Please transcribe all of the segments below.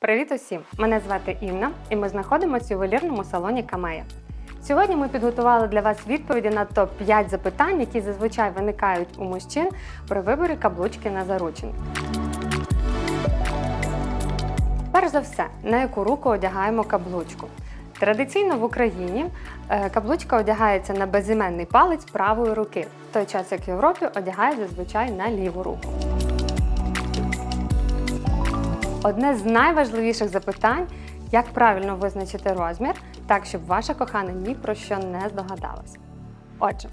Привіт усім! Мене звати Інна, і ми знаходимося у ювелірному салоні Камея. Сьогодні ми підготували для вас відповіді на топ-5 запитань, які зазвичай виникають у мужчин при виборі каблучки на заручини. Перш за все, на яку руку одягаємо каблучку. Традиційно в Україні е, каблучка одягається на безіменний палець правої руки, в той час як в Європі одягають зазвичай на ліву руку. Одне з найважливіших запитань, як правильно визначити розмір, так щоб ваша кохана ні про що не здогадалася. Отже,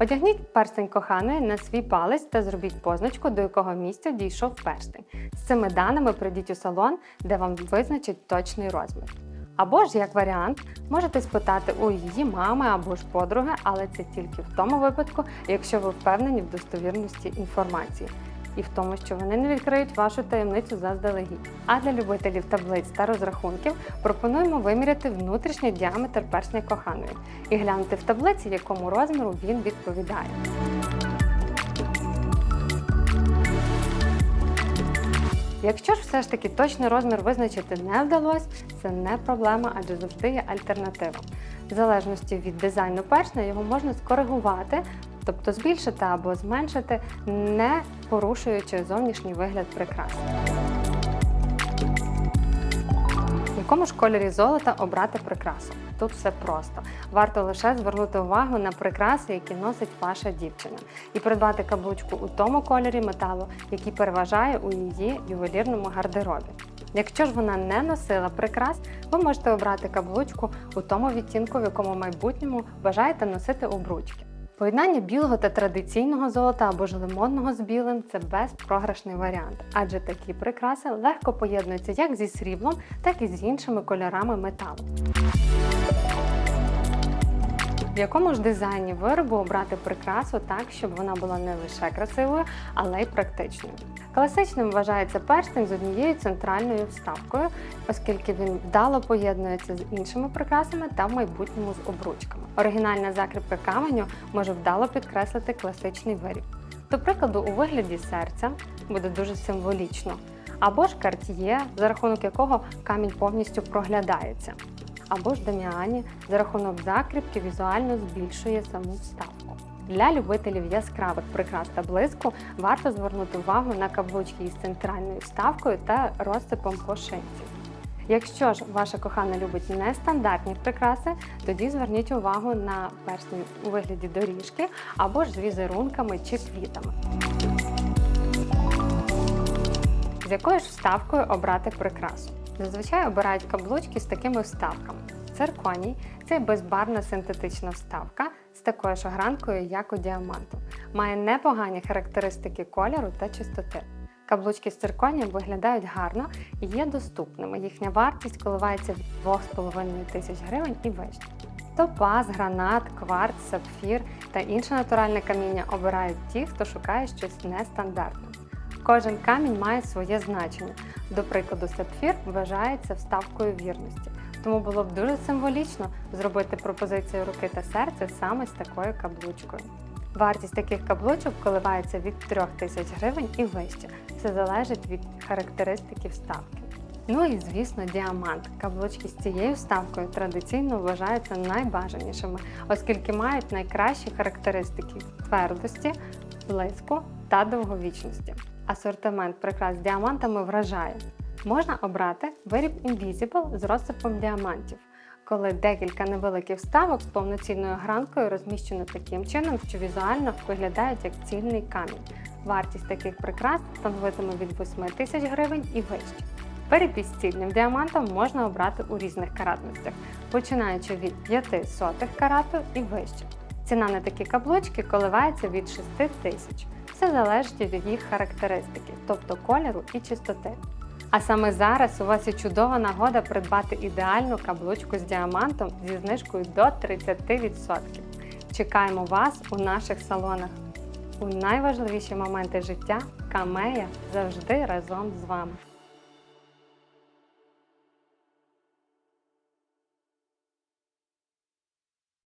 одягніть перстень коханої на свій палець та зробіть позначку, до якого місця дійшов перстень. З цими даними прийдіть у салон, де вам визначать точний розмір. Або ж, як варіант, можете спитати у її мами або ж подруги, але це тільки в тому випадку, якщо ви впевнені в достовірності інформації і в тому, що вони не відкриють вашу таємницю заздалегідь. А для любителів таблиць та розрахунків пропонуємо виміряти внутрішній діаметр персня коханої і глянути в таблиці, якому розміру він відповідає. Якщо ж все ж таки точний розмір визначити не вдалося, це не проблема, адже завжди є альтернатива. В залежності від дизайну персня його можна скоригувати, тобто збільшити або зменшити, не порушуючи зовнішній вигляд прикраси. В якому ж кольорі золота обрати прикрасу? Тут все просто. Варто лише звернути увагу на прикраси, які носить ваша дівчина, і придбати каблучку у тому кольорі металу, який переважає у її ювелірному гардеробі. Якщо ж вона не носила прикрас, ви можете обрати каблучку у тому відтінку, в якому в майбутньому бажаєте носити обручки. Поєднання білого та традиційного золота або ж лимонного з білим це безпрограшний варіант, адже такі прикраси легко поєднуються як зі сріблом, так і з іншими кольорами металу. В якому ж дизайні виробу обрати прикрасу так, щоб вона була не лише красивою, але й практичною. Класичним вважається перстень з однією центральною вставкою, оскільки він вдало поєднується з іншими прикрасами та в майбутньому з обручками. Оригінальна закріпка каменю може вдало підкреслити класичний виріб. До прикладу, у вигляді серця буде дуже символічно, або ж карт'є, за рахунок якого камінь повністю проглядається або ж Даміані за рахунок закріпки візуально збільшує саму вставку. Для любителів яскравих прикрас та блиску варто звернути увагу на каблучки із центральною вставкою та розсипом по шинці. Якщо ж ваша кохана любить нестандартні прикраси, тоді зверніть увагу на персні у вигляді доріжки або ж з візерунками чи квітами. З якою ж вставкою обрати прикрасу? Зазвичай обирають каблучки з такими вставками. Цирконій це безбарна синтетична вставка з такою ж огранкою, як у діаманту. Має непогані характеристики кольору та чистоти. Каблучки з цирконієм виглядають гарно і є доступними. Їхня вартість коливається від 2,5 тисяч гривень і вище. Топаз, гранат, кварц, сапфір та інше натуральне каміння обирають ті, хто шукає щось нестандартне. Кожен камінь має своє значення. До прикладу, сапфір вважається вставкою вірності, тому було б дуже символічно зробити пропозицію руки та серця саме з такою каблучкою. Вартість таких каблучок коливається від 3 тисяч гривень і вище. Все залежить від характеристики вставки. Ну і звісно, діамант. Каблучки з цією вставкою традиційно вважаються найбажанішими, оскільки мають найкращі характеристики твердості, блиску та довговічності. Асортимент прикрас з діамантами вражає. Можна обрати виріб Invisible з розсипом діамантів, коли декілька невеликих вставок з повноцінною гранкою розміщено таким чином, що візуально виглядають як цільний камінь. Вартість таких прикрас становитиме від 8 тисяч гривень і вище. Виріб із цільним діамантом можна обрати у різних каратностях, починаючи від 5 сотих карату і вище. Ціна на такі каблучки коливається від 6 тисяч. Все залежить від їх характеристики, тобто кольору і чистоти. А саме зараз у вас є чудова нагода придбати ідеальну каблучку з діамантом зі знижкою до 30%. Чекаємо вас у наших салонах. У найважливіші моменти життя Камея завжди разом з вами.